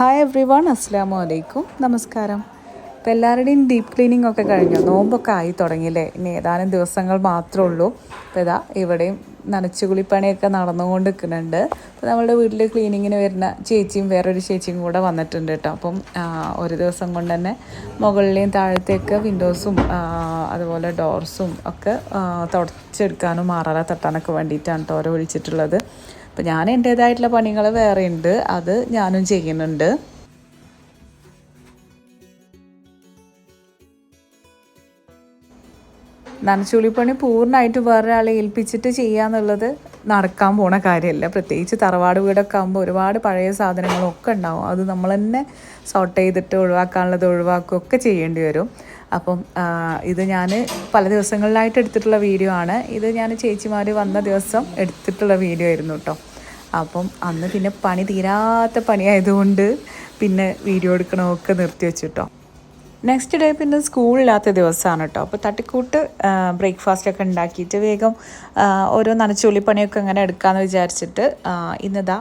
Hi every one അസ്സാം വലൈക്കും നമസ്കാരം. ഇപ്പം എല്ലാവരുടെയും ഡീപ്പ് ക്ലീനിങ് ഒക്കെ കഴിഞ്ഞു. നോമ്പൊക്കെ ആയി തുടങ്ങിയില്ലേ? ഇനി ഏതാനും ദിവസങ്ങൾ മാത്രമേ ഉള്ളൂ. അപ്പോൾ ഇതാ ഇവിടെയും നനച്ചുകുളിപ്പണിയൊക്കെ നടന്നുകൊണ്ട് നിൽക്കുന്നുണ്ട് അപ്പോൾ നമ്മുടെ വീട്ടിൽ ക്ലീനിങ്ങിന് വരുന്ന ചേച്ചിയും വേറൊരു ചേച്ചിയും കൂടെ വന്നിട്ടുണ്ട് കേട്ടോ. അപ്പം ഒരു ദിവസം കൊണ്ട് തന്നെ മുകളിലെയും താഴത്തെയൊക്കെ വിൻഡോസും അതുപോലെ ഡോർസും ഒക്കെ തുടച്ചെടുക്കാനും മാറാറ തട്ടാനൊക്കെ വേണ്ടിയിട്ടാണ് കേട്ടോ അവരെ വിളിച്ചിട്ടുള്ളത്. അപ്പോൾ ഞാൻ എന്റേതായിട്ടുള്ള പണികൾ വേറെ ഉണ്ട്. അത് ഞാനും ചെയ്യുന്നുണ്ട്. നനച്ചുളിപ്പണി പൂർണമായിട്ട് വേറൊരാളെ ഏൽപ്പിച്ചിട്ട് ചെയ്യാന്നുള്ളത് നടക്കാൻ പോണ കാര്യമല്ല. പ്രത്യേകിച്ച് തറവാട് വീടൊക്കെ ആകുമ്പോൾ ഒരുപാട് പഴയ സാധനങ്ങളൊക്കെ ഉണ്ടാവും. അത് നമ്മൾ തന്നെ സോർട്ട് ചെയ്തിട്ട് ഒഴിവാക്കാനുള്ളത് ഒഴിവാക്കുകയൊക്കെ ചെയ്യേണ്ടി വരും. അപ്പം ഇത് ഞാൻ പല ദിവസങ്ങളിലായിട്ട് എടുത്തിട്ടുള്ള വീഡിയോ ആണ്. ഇത് ഞാൻ ചേച്ചിമാർ വന്ന ദിവസം എടുത്തിട്ടുള്ള വീഡിയോ ആയിരുന്നു കേട്ടോ അപ്പം അന്ന് പിന്നെ പണി തീരാത്ത പണിയായതുകൊണ്ട് പിന്നെ വീഡിയോ എടുക്കണമൊക്കെ നിർത്തി വെച്ചു കേട്ടോ നെക്സ്റ്റ് ഡേ പിന്നെ സ്കൂളില്ലാത്ത ദിവസമാണ് കേട്ടോ അപ്പോൾ തട്ടിക്കൂട്ട് ബ്രേക്ക്ഫാസ്റ്റ് ഒക്കെ ഉണ്ടാക്കിയിട്ട് വേഗം ഓരോ നനച്ചുള്ളിപ്പണിയൊക്കെ അങ്ങനെ എടുക്കാമെന്ന് വിചാരിച്ചിട്ട് ഇന്നിതാ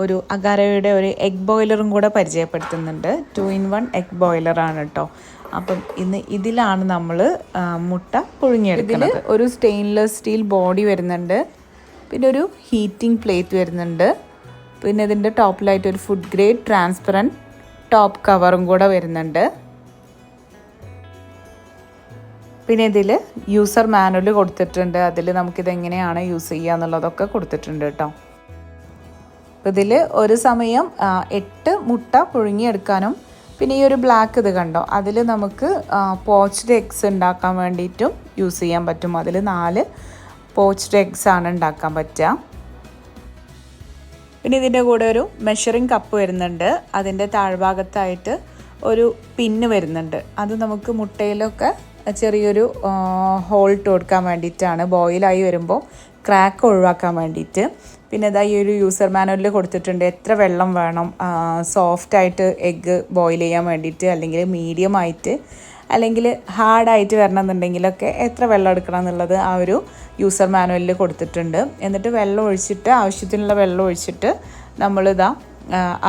ഒരു അഗാരയുടെ ഒരു എഗ് ബോയിലറും കൂടെ പരിചയപ്പെടുത്തുന്നുണ്ട്. ടു ഇൻ വൺ എഗ് ബോയിലറാണ് കേട്ടോ അപ്പം ഇന്ന് ഇതിലാണ് നമ്മൾ മുട്ട പുഴുങ്ങിയെടുക്കുന്നത്. ഒരു സ്റ്റെയിൻലെസ് സ്റ്റീൽ ബോഡി വരുന്നുണ്ട്. പിന്നെ ഒരു ഹീറ്റിംഗ് പ്ലേറ്റ് വരുന്നുണ്ട്. പിന്നെ ഇതിന്റെ ടോപ്പിലായിട്ട് ഒരു ഫുഡ് ഗ്രേഡ് ട്രാൻസ്പെറന്റ് ടോപ്പ് കവറും കൂടെ വരുന്നുണ്ട്. പിന്നെ ഇതിൽ യൂസർ മാനുവൽ കൊടുത്തിട്ടുണ്ട്. അതിൽ നമുക്കിതെങ്ങനെയാണ് യൂസ് ചെയ്യുക എന്നുള്ളതൊക്കെ കൊടുത്തിട്ടുണ്ട് കേട്ടോ. അപ്പോൾ ഇതിൽ ഒരു സമയം എട്ട് മുട്ട പുഴുങ്ങിയെടുക്കാനും പിന്നെ ഈ ഒരു ബ്ലാക്ക് ഇത് കണ്ടോ? അതിൽ നമുക്ക് പോച്ച്ഡ് എഗ്സ് ഉണ്ടാക്കാൻ വേണ്ടിയിട്ടും യൂസ് ചെയ്യാൻ പറ്റും. അതിൽ നാല് പോച്ച്ഡ് എഗ്സ് ആണ് ഉണ്ടാക്കാൻ പറ്റുക. പിന്നെ ഇതിന്റെ കൂടെ ഒരു മെഷറിംഗ് കപ്പ് വരുന്നുണ്ട്. അതിന്റെ താഴ്ഭാഗത്തായിട്ട് ഒരു പിന്ന് വരുന്നുണ്ട്. അത് നമുക്ക് മുട്ടയിലൊക്കെ ചെറിയൊരു ഹോൾ ഇട്ട് കൊടുക്കാൻ വേണ്ടിയിട്ടാണ്. ബോയിലായി വരുമ്പോൾ ക്രാക്ക് ഒഴിവാക്കാൻ വേണ്ടിയിട്ട്. പിന്നെ ഇതാ ഈ ഒരു യൂസർ മാനുവലിൽ കൊടുത്തിട്ടുണ്ട്. എത്ര വെള്ളം വേണം സോഫ്റ്റായിട്ട് എഗ്ഗ് ബോയിൽ ചെയ്യാൻ വേണ്ടിയിട്ട് അല്ലെങ്കിൽ മീഡിയം ആയിട്ട് അല്ലെങ്കിൽ ഹാർഡായിട്ട് വരണമെന്നുണ്ടെങ്കിലൊക്കെ എത്ര വെള്ളം എടുക്കണം എന്നുള്ളത് ആ ഒരു യൂസർ മാനുവലിൽ കൊടുത്തിട്ടുണ്ട്. എന്നിട്ട് വെള്ളം ഒഴിച്ചിട്ട് ആവശ്യത്തിനുള്ള വെള്ളം ഒഴിച്ചിട്ട് നമ്മളിതാ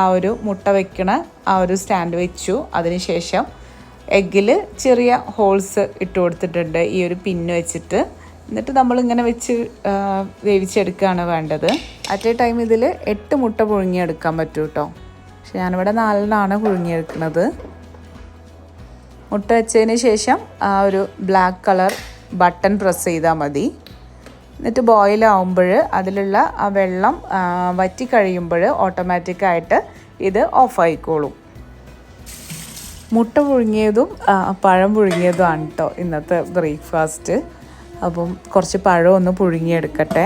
ആ, ഒരു മുട്ട വയ്ക്കണ ആ ഒരു സ്റ്റാൻഡ് വെച്ചു. അതിനുശേഷം എഗ്ഗിൽ ചെറിയ ഹോൾസ് ഇട്ട് കൊടുത്തിട്ടുണ്ട് ഈ ഒരു പിന്ന് വെച്ചിട്ട്. എന്നിട്ട് നമ്മളിങ്ങനെ വെച്ച് വേവിച്ചെടുക്കുകയാണ് വേണ്ടത്. അറ്റ് എ ടൈം ഇതിൽ എട്ട് മുട്ട പുഴുങ്ങിയെടുക്കാൻ പറ്റും കേട്ടോ പക്ഷെ ഞാനിവിടെ നാലെണ്ണമാണ് പുഴുങ്ങിയെടുക്കുന്നത്. മുട്ട വെച്ചതിന് ശേഷം ആ ഒരു ബ്ലാക്ക് കളർ ബട്ടൺ പ്രസ് ചെയ്താൽ മതി. എന്നിട്ട് ബോയിൽ ആവുമ്പോൾ അതിലുള്ള ആ വെള്ളം വറ്റി കഴിയുമ്പോൾ ഓട്ടോമാറ്റിക്കായിട്ട് ഇത് ഓഫായിക്കോളും മുട്ട പുഴുങ്ങിയതും പഴം പുഴുങ്ങിയതുമാണ് കേട്ടോ ഇന്നത്തെ ബ്രേക്ക്ഫാസ്റ്റ് അപ്പം കുറച്ച് പഴം ഒന്ന് പുഴുങ്ങിയെടുക്കട്ടെ.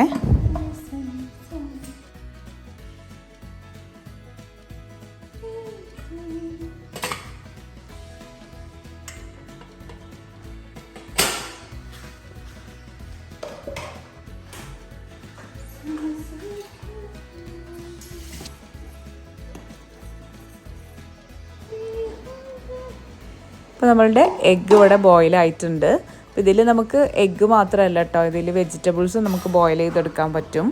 ഇപ്പോൾ നമ്മളുടെ എഗ്ഗ് ഇവിടെ ബോയിലായിട്ടുണ്ട് ഇതിൽ നമുക്ക് എഗ്ഗ് മാത്രമല്ല കേട്ടോ ഇതിൽ വെജിറ്റബിൾസും നമുക്ക് ബോയിൽ ചെയ്തെടുക്കാൻ പറ്റും.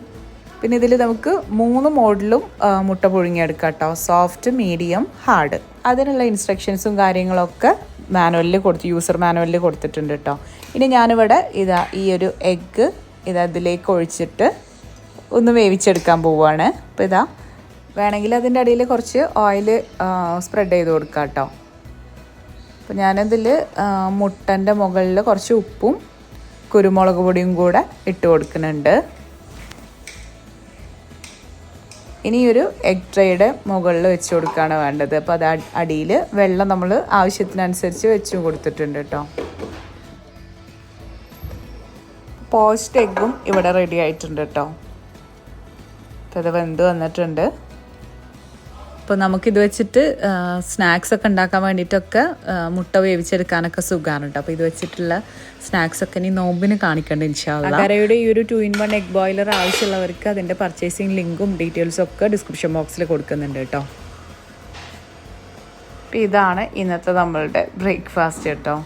പിന്നെ ഇതിൽ നമുക്ക് മൂന്ന് മോഡലും മുട്ട പുഴുങ്ങിയെടുക്കാം കേട്ടോ സോഫ്റ്റ് മീഡിയം ഹാർഡ് അതിനുള്ള ഇൻസ്ട്രക്ഷൻസും കാര്യങ്ങളൊക്കെ മാനുവലിൽ കൊടുത്ത് യൂസർ മാനുവലിൽ കൊടുത്തിട്ടുണ്ട് കേട്ടോ ഇനി ഞാനിവിടെ ഇതാ ഈ ഒരു എഗ്ഗ് ഇതാ ഇതിലേക്ക് ഒഴിച്ചിട്ട് ഒന്ന് വേവിച്ചെടുക്കാൻ പോവുകയാണ് അപ്പോൾ ഇതാ വേണമെങ്കിൽ അതിന്റെ ഇടയിൽ കുറച്ച് ഓയിൽ സ്പ്രെഡ് ചെയ്ത് കൊടുക്കാം കേട്ടോ അപ്പോൾ ഞാനതിൽ മുട്ടന്റെ മുകളിൽ കുറച്ച് ഉപ്പും കുരുമുളക് പൊടിയും കൂടെ ഇട്ട് കൊടുക്കുന്നുണ്ട്. ഇനി ഒരു എഗ് ട്രേയുടെ മുകളിൽ വെച്ച് കൊടുക്കുകയാണ് വേണ്ടത്. അപ്പോൾ അത് അടിയിൽ വെള്ളം നമ്മൾ ആവശ്യത്തിനനുസരിച്ച് വെച്ചും കൊടുത്തിട്ടുണ്ട് കേട്ടോ പോസ്റ്റ് എഗ്ഗും ഇവിടെ റെഡി ആയിട്ടുണ്ട് കേട്ടോ അപ്പോൾ ഇത് വെന്ത് വന്നിട്ടുണ്ട്. അപ്പോൾ നമുക്കിത് വെച്ചിട്ട് സ്നാക്സ് ഒക്കെ ഉണ്ടാക്കാൻ വേണ്ടിയിട്ടൊക്കെ മുട്ട വേവിച്ചെടുക്കാനൊക്കെ സുഖമാണ് കേട്ടോ അപ്പോൾ ഇത് വെച്ചിട്ടുള്ള സ്നാക്സ് ഒക്കെ ഇനി നോമ്പിന് കാണിക്കേണ്ട ഇൻഷാല്ല കരയുടെ ഈ ഒരു two in one egg boiler ആവശ്യമുള്ളവർക്ക് അതിന്റെ പർച്ചേസിങ് ലിങ്കും ഡീറ്റെയിൽസും ഒക്കെ ഡിസ്ക്രിപ്ഷൻ ബോക്സിൽ കൊടുക്കുന്നുണ്ട് കേട്ടോ അപ്പോൾ ഇതാണ് ഇന്നത്തെ നമ്മളുടെ ബ്രേക്ക്ഫാസ്റ്റ് കേട്ടോ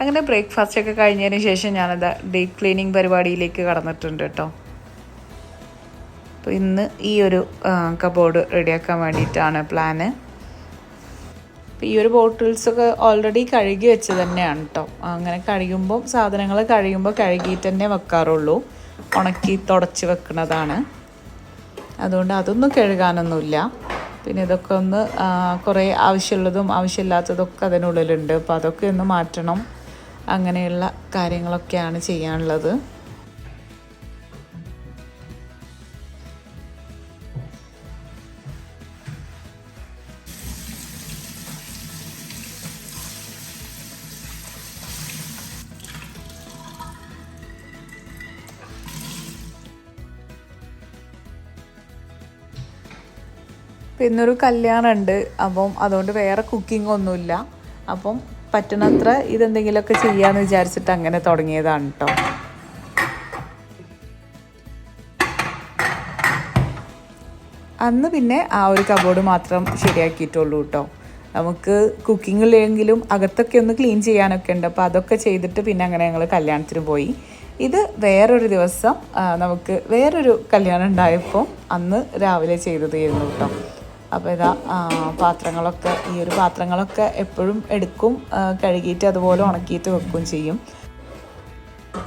അങ്ങനെ ബ്രേക്ക്ഫാസ്റ്റ് ഒക്കെ കഴിഞ്ഞതിന് ശേഷം ഞാനത് ഡേ ക്ലീനിങ് പരിപാടിയിലേക്ക് കടന്നിട്ടുണ്ട് കേട്ടോ അപ്പോൾ ഇന്ന് ഈ ഒരു കബോർഡ് റെഡിയാക്കാൻ വേണ്ടിയിട്ടാണ് പ്ലാന് അപ്പോൾ ഈ ഒരു ബോട്ടിൽസൊക്കെ ഓൾറെഡി കഴുകി വെച്ച് തന്നെയാണ് കേട്ടോ അങ്ങനെ കഴുകുമ്പോൾ സാധനങ്ങൾ കഴിയുമ്പോൾ കഴുകിയിട്ട് തന്നെ വെക്കാറുള്ളൂ. ഉണക്കി തുടച്ച് വെക്കുന്നതാണ് അതുകൊണ്ട് അതൊന്നും കഴുകാനൊന്നുമില്ല. പിന്നെ ഇതൊക്കെ ഒന്ന് കുറേ ആവശ്യമുള്ളതും ആവശ്യമില്ലാത്തതൊക്കെ അതിനുള്ളിലുണ്ട്. അപ്പോൾ അതൊക്കെ ഒന്ന് മാറ്റണം. അങ്ങനെയുള്ള കാര്യങ്ങളൊക്കെയാണ് ചെയ്യാനുള്ളത്. പിന്നൊരു കല്യാണം ഉണ്ട് അപ്പം അതുകൊണ്ട് വേറെ കുക്കിംഗ് ഒന്നുമില്ല. അപ്പം പറ്റണത്ര ഇതെന്തെങ്കിലുമൊക്കെ ചെയ്യാന്ന് വിചാരിച്ചിട്ട് അങ്ങനെ തുടങ്ങിയതാണ് കേട്ടോ അന്ന് പിന്നെ ആ ഒരു കബോർഡ് മാത്രം ശരിയാക്കിയിട്ടുള്ളൂ കേട്ടോ നമുക്ക് കുക്കിങ്ങിലെങ്കിലും അകത്തൊക്കെ ഒന്ന് ക്ലീൻ ചെയ്യാനൊക്കെ ഉണ്ട്. അപ്പോൾ അതൊക്കെ ചെയ്തിട്ട് പിന്നെ അങ്ങനെ ഞങ്ങൾ കല്യാണത്തിന് പോയി. ഇത് വേറൊരു ദിവസം നമുക്ക് വേറൊരു കല്യാണം ഉണ്ടായപ്പോൾ അന്ന് രാവിലെ ചെയ്തതായിരുന്നു കേട്ടോ അപ്പോൾ ഇതാ പാത്രങ്ങളൊക്കെ ഈ ഒരു പാത്രങ്ങളൊക്കെ എപ്പോഴും എടുക്കും കഴുകിയിട്ട് അതുപോലെ ഉണക്കിയിട്ട് വെക്കുകയും ചെയ്യും.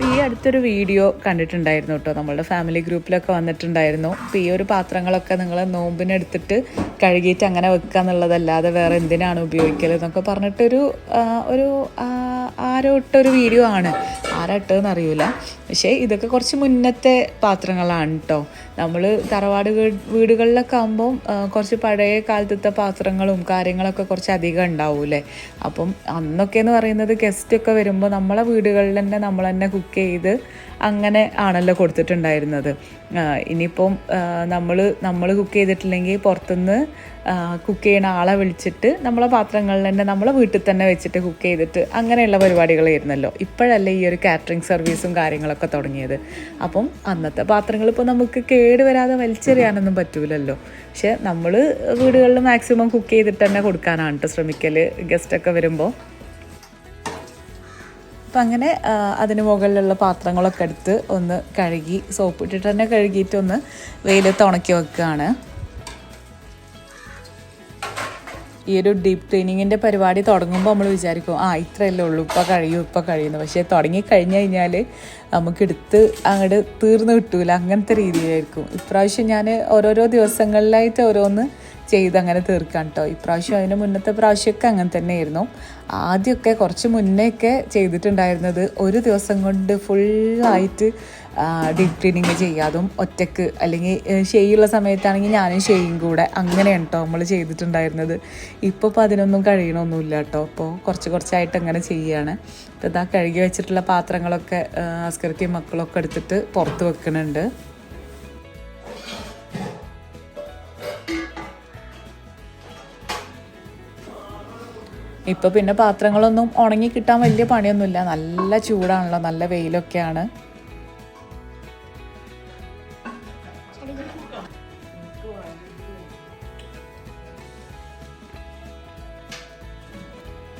ഈ അടുത്തൊരു വീഡിയോ കണ്ടിട്ടുണ്ടായിരുന്നു കേട്ടോ നമ്മളുടെ ഫാമിലി ഗ്രൂപ്പിലൊക്കെ വന്നിട്ടുണ്ടായിരുന്നു. അപ്പോൾ ഈ ഒരു പാത്രങ്ങളൊക്കെ നിങ്ങൾ നോമ്പിനെടുത്തിട്ട് കഴുകിയിട്ട് അങ്ങനെ വെക്കുക എന്നുള്ളതല്ലാതെ വേറെ എന്തിനാണ് ഉപയോഗിക്കൽ എന്നൊക്കെ പറഞ്ഞിട്ടൊരു ഒരു ആരോട്ടൊരു വീഡിയോ ആണ്. ആരാ അറിയില്ല പക്ഷേ ഇതൊക്കെ കുറച്ച് മുന്നത്തെ പാത്രങ്ങളാണ് കേട്ടോ നമ്മൾ തറവാട് വീടുകളിലൊക്കെ ആകുമ്പം കുറച്ച് പഴയ കാലത്തെ പാത്രങ്ങളും കാര്യങ്ങളൊക്കെ കുറച്ച് അധികം ഉണ്ടാവൂലേ അപ്പം അന്നൊക്കെ എന്ന് പറയുന്നത് ഗസ്റ്റൊക്കെ വരുമ്പോൾ നമ്മളെ വീടുകളിൽ തന്നെ നമ്മൾ തന്നെ കുക്ക് ചെയ്ത് അങ്ങനെ ആണല്ലോ കൊടുത്തിട്ടുണ്ടായിരുന്നത്. ഇനിയിപ്പം നമ്മൾ നമ്മൾ കുക്ക് ചെയ്തിട്ടില്ലെങ്കിൽ പുറത്തുനിന്ന് കുക്ക് ചെയ്യുന്ന ആളെ വിളിച്ചിട്ട് നമ്മളെ പാത്രങ്ങളിൽ തന്നെ നമ്മളെ വീട്ടിൽ തന്നെ വെച്ചിട്ട് കുക്ക് ചെയ്തിട്ട് അങ്ങനെയുള്ള പരിപാടികളായിരുന്നല്ലോ. ഇപ്പോഴല്ലേ ഈ ഒരു കാറ്ററിംഗ് സർവീസും കാര്യങ്ങളൊക്കെ തുടങ്ങിയത്. അപ്പം അന്നത്തെ പാത്രങ്ങൾ ഇപ്പോൾ നമുക്ക് കേട് വരാതെ വലിച്ചെറിയാനൊന്നും പറ്റൂലല്ലോ. പക്ഷെ നമ്മൾ വീടുകളിൽ മാക്സിമം കുക്ക് ചെയ്തിട്ട് തന്നെ കൊടുക്കാനാണ് കേട്ടോ ശ്രമിക്കൽ. ഗസ്റ്റൊക്കെ വരുമ്പോൾ അപ്പം അങ്ങനെ അതിന് മുകളിലുള്ള പാത്രങ്ങളൊക്കെ എടുത്ത് ഒന്ന് കഴുകി സോപ്പ് ഇട്ടിട്ട് തന്നെ കഴുകിയിട്ട് ഒന്ന് വെയിലത്ത് ഉണക്കി വെക്കുകയാണ്. ഈ ഒരു ഡീപ്പ് ക്ലീനിങ്ങിന്റെ പരിപാടി തുടങ്ങുമ്പോൾ നമ്മൾ വിചാരിക്കും ആ ഇത്രയല്ലേ ഉള്ളൂ ഇപ്പോൾ കഴിയും ഇപ്പോൾ കഴിയുന്നു. പക്ഷേ തുടങ്ങി കഴിഞ്ഞ് കഴിഞ്ഞാൽ നമുക്കെടുത്ത് അങ്ങോട്ട് തീർന്നു കിട്ടൂല. അങ്ങനത്തെ രീതിയിലായിരിക്കും ഇപ്രാവശ്യം ഞാൻ ഓരോരോ ദിവസങ്ങളിലായിട്ട് ഓരോന്ന് ചെയ്ത് അങ്ങനെ തീർക്കാം കേട്ടോ ഇപ്രാവശ്യം അതിന് മുന്നത്തെ പ്രാവശ്യമൊക്കെ അങ്ങനെ തന്നെയായിരുന്നു. ആദ്യമൊക്കെ കുറച്ച് മുന്നേ ഒക്കെ ചെയ്തിട്ടുണ്ടായിരുന്നത് ഒരു ദിവസം കൊണ്ട് ഫുള്ളായിട്ട് ഡീപ് ക്ലീനിങ് ചെയ്യാതും ഒറ്റയ്ക്ക്. അല്ലെങ്കിൽ ഷെയ്യുള്ള സമയത്താണെങ്കിൽ ഞാനും ഷെയ്യും കൂടെ. അങ്ങനെയാണ് കേട്ടോ നമ്മൾ ചെയ്തിട്ടുണ്ടായിരുന്നത്. ഇപ്പോൾ ഇപ്പോൾ അതിനൊന്നും കഴിയണമൊന്നുമില്ല കേട്ടോ അപ്പോൾ കുറച്ച് കുറച്ചായിട്ട് അങ്ങനെ ചെയ്യുകയാണ് അപ്പോൾ ഇതാ കഴുകി വെച്ചിട്ടുള്ള പാത്രങ്ങളൊക്കെ അസ്കർക്കും മക്കളൊക്കെ എടുത്തിട്ട് പുറത്ത് വെക്കുന്നുണ്ട് ഇപ്പോൾ പിന്നെ പാത്രങ്ങളൊന്നും ഉണങ്ങി കിട്ടാൻ വലിയ പണിയൊന്നുമില്ല. നല്ല ചൂടാണല്ലോ. നല്ല വെയിലൊക്കെയാണ്.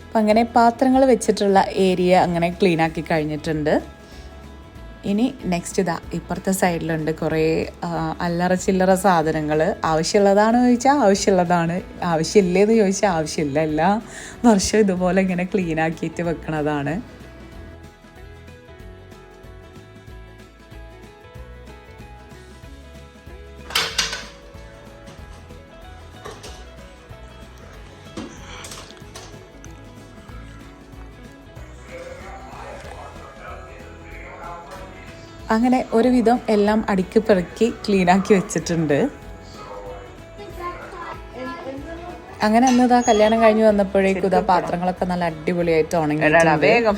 അപ്പം അങ്ങനെ പാത്രങ്ങൾ വെച്ചിട്ടുള്ള ഏരിയ അങ്ങനെ ക്ലീൻ ആക്കി കഴിഞ്ഞിട്ടുണ്ട്. ഇനി നെക്സ്റ്റ് ഇതാ ഇപ്പുറത്തെ സൈഡിലുണ്ട് കുറേ അല്ലറ ചില്ലറ സാധനങ്ങൾ ആവശ്യമുള്ളതാണോ ചോദിച്ചാൽ ആവശ്യമുള്ളതാണ്. ആവശ്യമില്ലേന്ന് ചോദിച്ചാൽ ആവശ്യമില്ല. എല്ലാ വർഷവും ഇതുപോലെ ഇങ്ങനെ ക്ലീൻ ആക്കിയിട്ട് വെക്കണതാണ്. അങ്ങനെ ഒരുവിധം എല്ലാം അടുക്കി പെറുക്കി ക്ലീനാക്കി വെച്ചിട്ടുണ്ട്. അങ്ങനെ അന്ന് ഇതാ കല്യാണം കഴിഞ്ഞ് വന്നപ്പോഴേക്കും ഇതാ പാത്രങ്ങളൊക്കെ നല്ല അടിപൊളിയായിട്ട് ഉണങ്ങി വേഗം.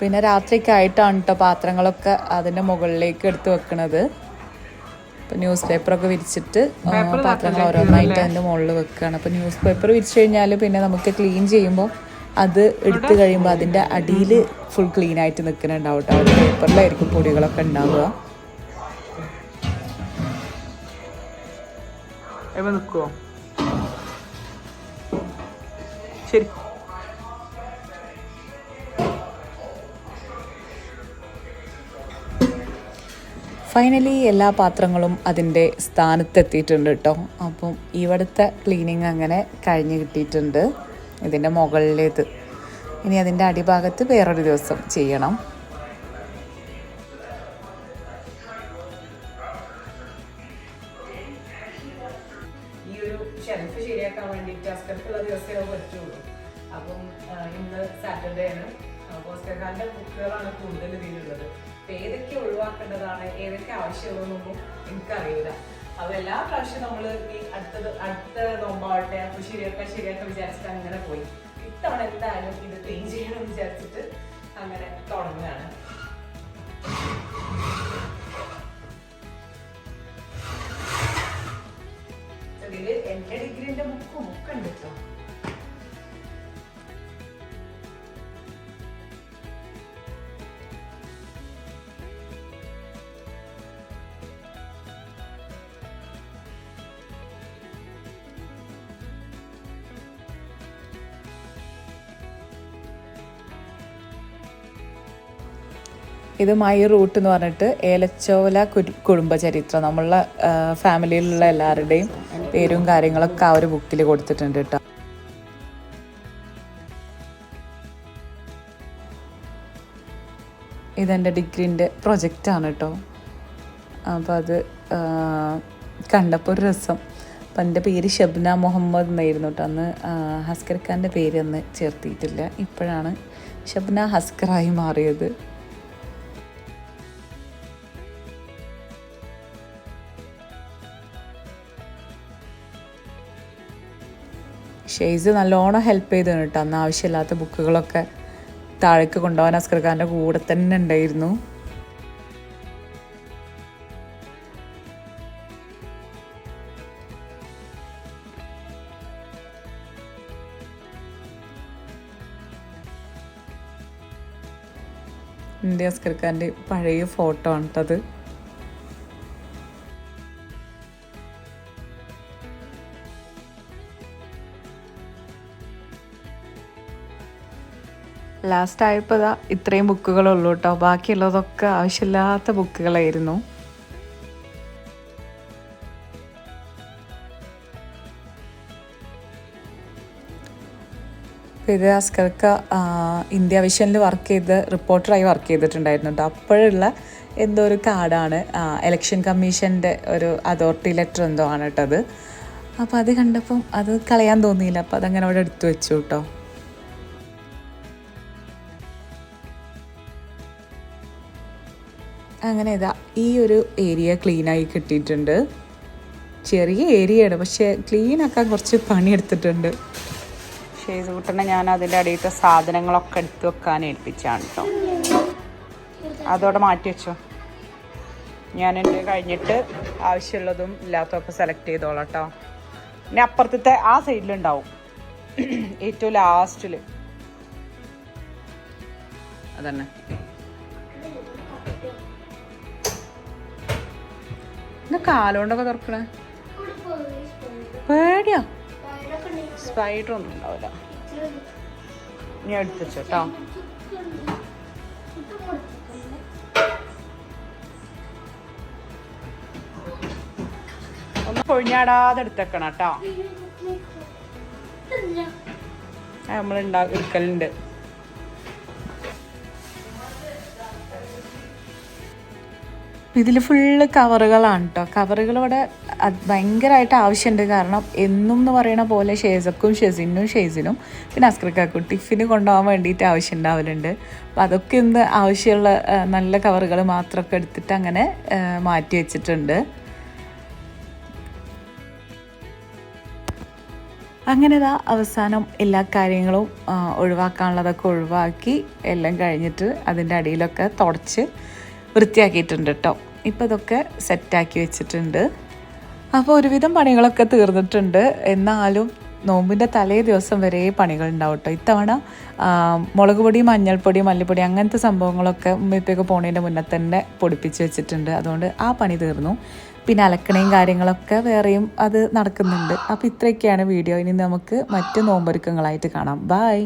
പിന്നെ രാത്രിക്കായിട്ടാണ് കേട്ടോ പാത്രങ്ങളൊക്കെ അതിന്റെ മുകളിലേക്ക് എടുത്തു വെക്കണത്. ഇപ്പം ന്യൂസ് പേപ്പറൊക്കെ വിരിച്ചിട്ട് പാത്രങ്ങൾ ഓരോന്നായിട്ട് അതിന്റെ മുകളിൽ വെക്കുകയാണ് അപ്പോൾ ന്യൂസ് പേപ്പർ വിരിച്ചു കഴിഞ്ഞാൽ പിന്നെ നമുക്ക് ക്ലീൻ ചെയ്യുമ്പോൾ അത് എടുത്തു കഴിയുമ്പോൾ അതിന്റെ അടിയിൽ ഫുൾ ക്ലീൻ ആയിട്ട് നിൽക്കുന്നുണ്ടാവും കേട്ടോ പേപ്പറിലായിരിക്കും പൊടികളൊക്കെ ഉണ്ടാവുക. നിൽക്കുമോ ശരി. ഫൈനലി എല്ലാ പാത്രങ്ങളും അതിന്റെ സ്ഥാനത്തെത്തിയിട്ടുണ്ട് കേട്ടോ. അപ്പം ഇവിടുത്തെ ക്ലീനിങ് അങ്ങനെ കഴിഞ്ഞ് കിട്ടിയിട്ടുണ്ട്. ഇതിന്റെ മുകളിലേത്. ഇനി അതിന്റെ അടിഭാഗത്ത് വേറൊരു ദിവസം ചെയ്യണം. വിചാരിച്ചിട്ട് അങ്ങനെ പോയി. ഇത്തവണ എന്തായാലും ഇത് ക്ലീൻ ചെയ്യണം വിചാരിച്ചിട്ട് അങ്ങനെ തുടങ്ങുകയാണ്. ഇത് മൈ റൂട്ട് എന്ന് പറഞ്ഞിട്ട് ഏലച്ചോല കുടുംബചരിത്രം. നമ്മളെ ഫാമിലിയിലുള്ള എല്ലാവരുടെയും പേരും കാര്യങ്ങളൊക്കെ ആ ഒരു ബുക്കിൽ കൊടുത്തിട്ടുണ്ട് കേട്ടോ. ഇതെന്റെ ഡിഗ്രീന്റെ പ്രൊജക്റ്റാണ് കേട്ടോ. അപ്പോൾ അത് കണ്ടപ്പോൾ ഒരു രസം. അപ്പം എന്റെ പേര് ഷബ്ന മുഹമ്മദ് എന്നായിരുന്നു കേട്ടോ. അന്ന് ഹസ്കർ ഖാന്റെ പേര് അന്ന് ചേർത്തിയിട്ടില്ല. ഇപ്പോഴാണ് ഷബ്ന ഹസ്കറായി മാറിയത്. ഷെയ്സ് നല്ലോണം ഹെൽപ്പ് ചെയ്തു കേട്ടോ. അന്ന് ആവശ്യമില്ലാത്ത ബുക്കുകളൊക്കെ താഴേക്ക് കൊണ്ടുപോകാൻ അസ്കർ ഖാന്റെ കൂടെ തന്നെ ഉണ്ടായിരുന്നു. എന്റെ അസ്കർ ഖാന്റെ പഴയ ഫോട്ടോ ആണ് കേട്ടത് ലാസ്റ്റ് ആയപ്പോൾ ഇതാ ഇത്രയും ബുക്കുകളുള്ളൂ കേട്ടോ ബാക്കിയുള്ളതൊക്കെ ആവശ്യമില്ലാത്ത ബുക്കുകളായിരുന്നു. ആ, ഇന്ത്യ വിഷനിൽ വർക്ക് ചെയ്ത് റിപ്പോർട്ടറായി വർക്ക് ചെയ്തിട്ടുണ്ടായിരുന്നു കേട്ടോ അപ്പോഴുള്ള എന്തോ ഒരു കാർഡാണ് എലക്ഷൻ കമ്മീഷന്റെ ഒരു അതോറിറ്റി ലെറ്റർ എന്തോ ആണ് കേട്ടത് അപ്പോൾ അത് കണ്ടപ്പം അത് കളയാൻ തോന്നിയില്ല. അപ്പോൾ അതങ്ങനെ അവിടെ എടുത്തു വെച്ചു കേട്ടോ അങ്ങനെ ഇതാ ഈ ഒരു ഏരിയ ക്ലീനായി കിട്ടിയിട്ടുണ്ട്. ചെറിയ ഏരിയയാണ് പക്ഷേ ക്ലീൻ ആക്കാൻ കുറച്ച് പണിയെടുത്തിട്ടുണ്ട് ഷേസ് കുട്ടനെ ഞാൻ അതിന്റെ അടിയിലത്തെ സാധനങ്ങളൊക്കെ എടുത്തു വെക്കാൻ ഏൽപ്പിച്ചാണ് കേട്ടോ അതോടെ മാറ്റി വെച്ചോ. ഞാൻ എന്റെ കഴിഞ്ഞിട്ട് ആവശ്യമുള്ളതും ഇല്ലാത്തതൊക്കെ സെലക്ട് ചെയ്തോളാം കേട്ടോ പിന്നെ അപ്പുറത്തെ ആ സൈഡിലുണ്ടാവും. ഏറ്റവും ലാസ്റ്റിൽ അതന്നെ. കാലുകൊണ്ടൊക്കെ തുറക്കണേ? പേടിയോ? സ്പൈഡർ ഒന്നും ഉണ്ടാവില്ല ഞാൻ എടുത്തു കേട്ടോ ഒന്ന് കൊഴിഞ്ഞാടാതെ എടുത്തേക്കണം കേട്ടോ നമ്മൾ എടുക്കലുണ്ട്. ഇതിൽ ഫുള്ള് കവറുകളാണ് കേട്ടോ കവറുകൾ ഇവിടെ ഭയങ്കരമായിട്ട് ആവശ്യമുണ്ട് കാരണം എന്നും എന്ന് പറയണ പോലെ ഷേസക്കും ഷെസിനും ഷേസിനും പിന്നെ അസ്ക്രിക്കാക്കും ടിഫിന് കൊണ്ടുപോകാൻ വേണ്ടിയിട്ട് ആവശ്യം ഉണ്ടാവലുണ്ട് അപ്പം അതൊക്കെ ഇന്ന് ആവശ്യമുള്ള നല്ല കവറുകൾ മാത്രമൊക്കെ എടുത്തിട്ട് അങ്ങനെ മാറ്റി വെച്ചിട്ടുണ്ട്. അങ്ങനെ ഇതാ അവസാനം എല്ലാ കാര്യങ്ങളും ഒഴിവാക്കാനുള്ളതൊക്കെ ഒഴിവാക്കി എല്ലാം കഴിഞ്ഞിട്ട് അതിന്റെ അടിയിലൊക്കെ തുടച്ച് വൃത്തിയാക്കിയിട്ടുണ്ട് കേട്ടോ ഇപ്പോൾ ഇതൊക്കെ സെറ്റാക്കി വെച്ചിട്ടുണ്ട്. അപ്പോൾ ഒരുവിധം പണികളൊക്കെ തീർന്നിട്ടുണ്ട്. എന്നാലും നോമ്പിന്റെ തലേ ദിവസം വരെ പണികൾ ഉണ്ടാവും കേട്ടോ ഇത്തവണ മുളക് പൊടി മഞ്ഞൾപ്പൊടി മല്ലിപ്പൊടി അങ്ങനത്തെ സംഭവങ്ങളൊക്കെ ഉമ്മയിപ്പൊക്കെ പോണതിന്റെ മുന്നേ തന്നെ പൊടിപ്പിച്ച് വെച്ചിട്ടുണ്ട്. അതുകൊണ്ട് ആ പണി തീർന്നു. പിന്നെ അലക്കണയും കാര്യങ്ങളൊക്കെ വേറെയും അത് നടക്കുന്നുണ്ട്. അപ്പോൾ ഇത്രയൊക്കെയാണ് വീഡിയോ. ഇനി നമുക്ക് മറ്റ് നോമ്പൊരുക്കങ്ങളായിട്ട് കാണാം. ബായ്